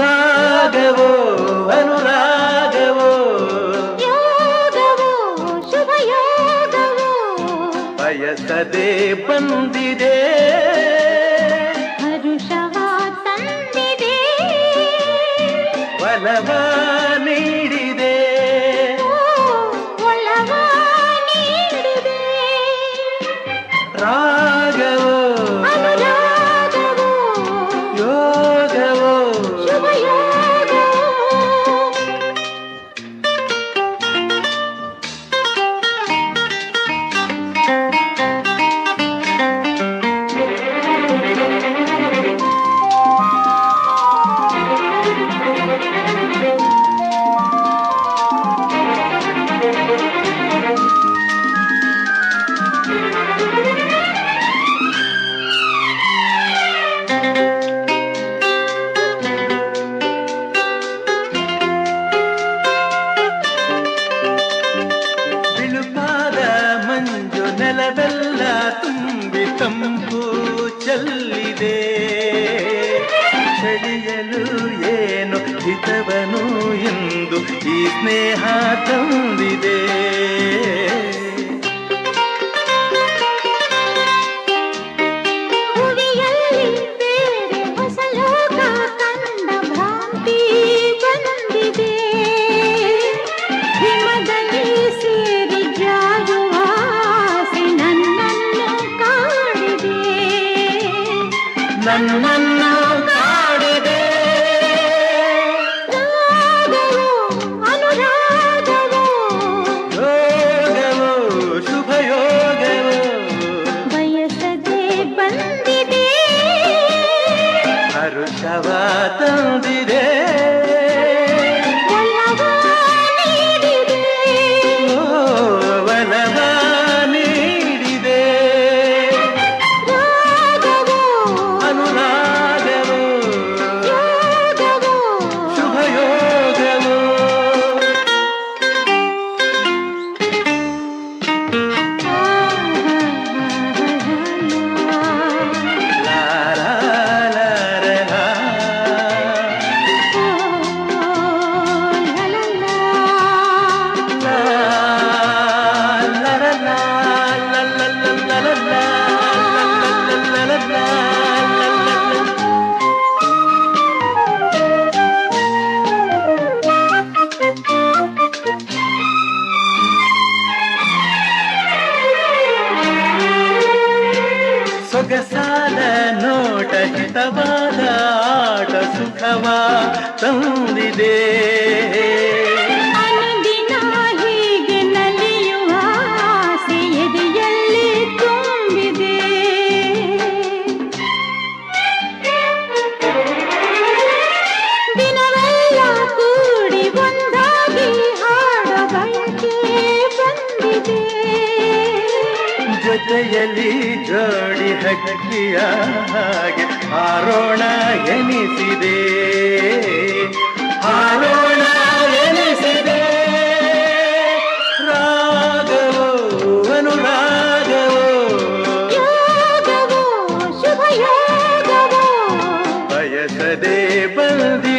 రాగవో అనురా ಕಥೆ ಬಂದಿದೆ. ಹರುಷವ ತಂದಿದೆ. ವನವ ತುಂಬಿ ತಂಪು ಚೆಲ್ಲಿದೆ. ಚಳಿಯಲು ಏನು ಹಿತವನು ಎಂದು ಈ ಸ್ನೇಹ ತಂದಿದೆ. ನನ್ನ ಸೊಗಸಾದ ನೋಟ ಹಿತವಾದ ಆಟ ಸುಖವ ತಂದಿದೆ. ಜೊತೆಯಲ್ಲಿ ಜೋಡಿ ಹಕ್ಕಿಯ ಹಾಗೆ ಹಾರೋಣ ಎನಿಸಿದೆ. ಹಾರೋಣ ಎನಿಸಿದೆ. ರಾಗವೋ ಅನುರಾಗವೋ ಬಯಸದೆ ಬಂದಿ